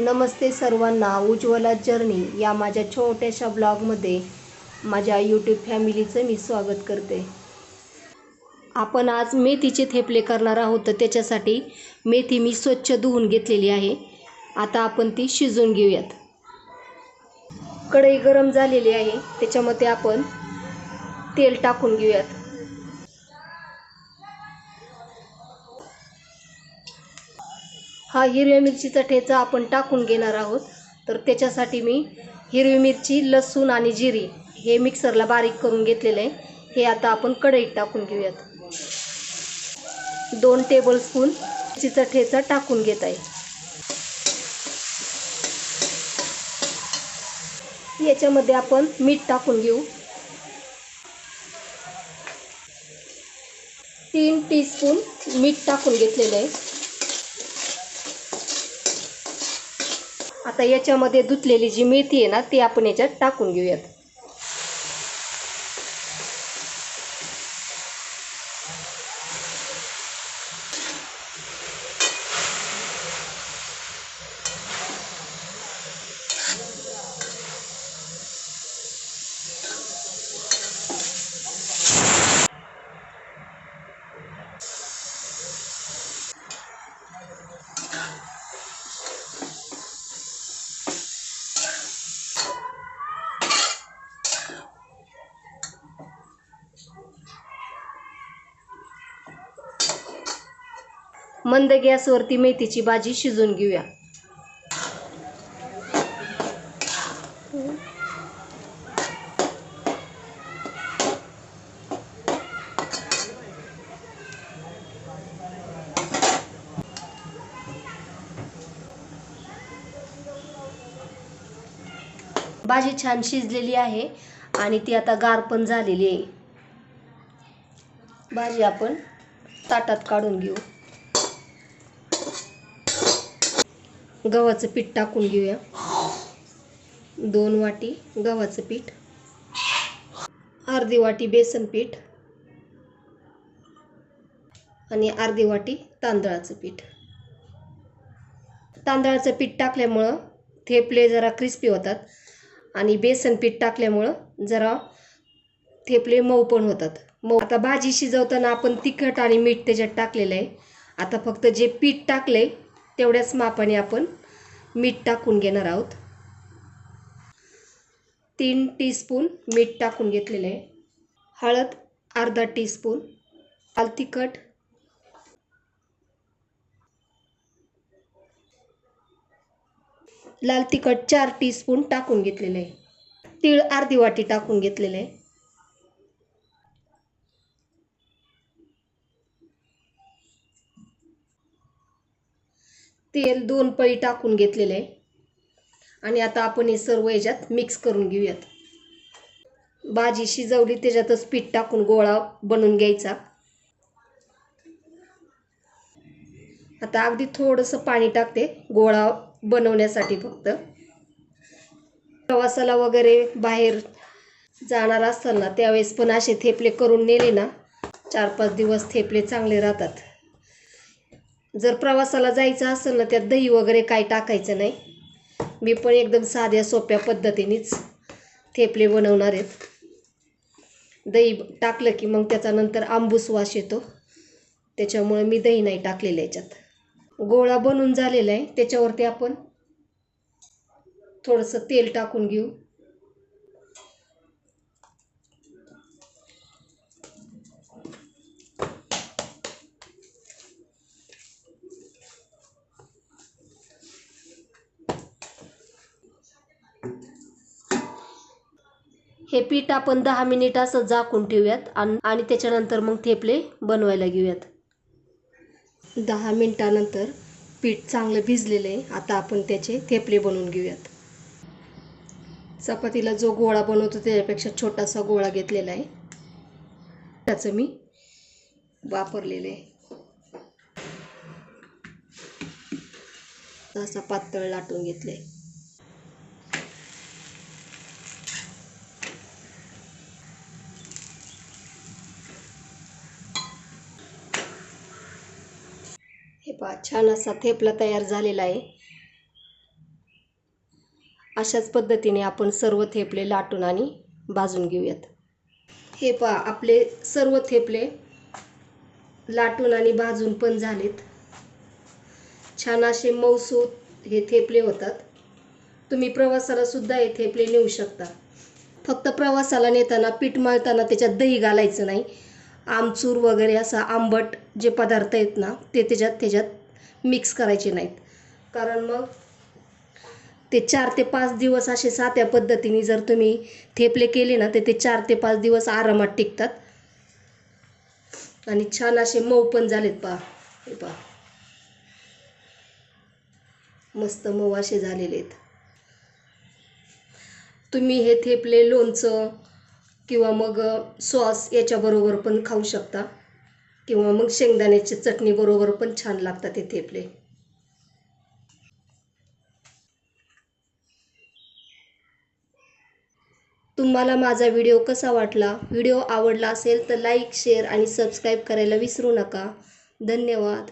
नमस्ते सर्वांना उज्ज्वला जर्नी या माझ्या छोट्याशा ब्लॉगमध्ये माझ्या यूट्यूब फॅमिलीचं मी स्वागत करते. आपण आज मेथीचे थेपले करणार आहोत तर त्याच्यासाठी मेथी मी स्वच्छ धुवून घेतलेली आहे. आता आपण ती शिजवून घेऊयात. कढई गरम झालेली आहे त्याच्यामध्ये आपण तेल टाकून घेऊयात. हा हिरव्या मिरचीचा ठेचा आपण टाकून घेणार आहोत. तर त्याच्यासाठी मी हिरवी मिरची लसूण आणि जिरी हे मिक्सरला बारीक करून घेतलेलं आहे. हे आता आपण कढईत टाकून घेऊयात. दोन टेबल स्पून मिरचीचा ठेचा टाकून घेत आहे. याच्यामध्ये आपण मीठ टाकून घेऊ. तीन टीस्पून मीठ टाकून घेतलेलं आहे. आता याच्यामध्ये धुतलेली जी मेथी आहे ना ती आपण याच्यात टाकून घेऊयात. मंद गॅसवरती मेथीची भाजी शिजून घेऊया. भाजी छान शिजलेली आहे आणि ती आता गार पण झालेली आहे. भाजी आपण ताटात काढून घेऊ. गव्हाचं पीठ टाकून घेऊया. दोन वाटी गव्हाचं पीठ. अर्धी वाटी बेसन पीठ. आणि अर्धी वाटी तांदळाचं पीठ. तांदळाचं पीठ टाकल्यामुळं थेपले जरा क्रिस्पी होतात. आणि बेसन पीठ टाकल्यामुळं जरा थेपले मऊ पण होतात. मऊ. आता भाजी शिजवताना आपण तिखट आणि मीठ त्याच्यात टाकलेलं आहे. आता फक्त जे पीठ टाकले तेवढ्याच मापाने आपण मीठ टाकून घेणार आहोत. तीन टीस्पून मीठ टाकून घेतलेलं आहे. हळद अर्धा टीस्पून लाल तिखट लाल तिखट चार टीस्पून टाकून घेतलेलं आहे. तीळ अर्धी वाटी टाकून घेतलेलं आहे. तेल दोन पळी टाकून घेतलेले आहे. आणि आता आपण हे सर्व याच्यात मिक्स करून घेऊयात. भाजी शिजवली त्याच्यातच पीठ टाकून गोळा बनवून घ्यायचा. आता अगदी थोडंसं पाणी टाकते गोळा बनवण्यासाठी फक्त. प्रवासाला वगैरे बाहेर जाणार असताना त्यावेळेस पण असे थेपले करून नेले ना. चार पाच दिवस थेपले चांगले राहतात. जर प्रवासाला जायचं असेल ना त्यात दही वगैरे काय टाकायचं नाही. मी पण एकदम साध्या सोप्या पद्धतीनेच थेपले बनवणार आहेत. दही टाकलं की मग त्याच्यानंतर आंबूस वास येतो. त्याच्यामुळे मी दही नाही टाकलेलं याच्यात. गोळा बनून झालेला आहे. त्याच्यावरती आपण थोडंसं तेल टाकून घेऊ. हे पीठ आपण दहा मिनिट असं झाकून ठेवूयात आणि आणि त्याच्यानंतर मग थेपले बनवायला घेऊयात. दहा मिनटानंतर पीठ चांगलं भिजलेलं आहे. आता आपण त्याचे थेपले बनवून घेऊयात. चपातीला जो गोळा बनवतो त्याच्यापेक्षा छोटासा गोळा घेतलेला आहे. त्याचं मी वापरलेलं आहे. असा पातळ लाटून घेतलं आहे पहा छान असा थेपला तयार झालेला आहे. अशाच पद्धतीने आपण सर्व थेपले लाटून आणि भाजून घेऊयात. हे पहा आपले सर्व थेपले लाटून आणि भाजून पण झालेत. छान असे मऊसूत हे थेपले होतात. तुम्ही प्रवासाला सुद्धा हे थेपले नेऊ शकता. फक्त प्रवासाला नेताना पीठ मळताना त्याच्यात दही घालायचं नाही. आमचूर वगैरे असा आंबट जे पदार्थ आहेत ना ते त्याच्यात त्याच्यात मिक्स करायचे नाहीत. कारण मग ते चार ते पाच दिवस असे साध्या पद्धतीने जर तुम्ही थेपले केले ना तर ते चार ते पाच दिवस आरामात टिकतात. आणि छान असे मऊ पण झालेत पहा. हे पहा. मस्त मऊ असे झालेले आहेत. तुम्ही हे थेपले लोणचं किंवा मग सॉस याच्याबरोबर पण खाऊ शकता. किंवा मग शेंगदाण्याच्या चटणीबरोबर पण छान लागतात हे थेपले तुम्हाला माझा व्हिडिओ कसा वाटला? व्हिडिओ आवडला असेल तर लाईक शेअर आणि सबस्क्राईब करायला विसरू नका. धन्यवाद.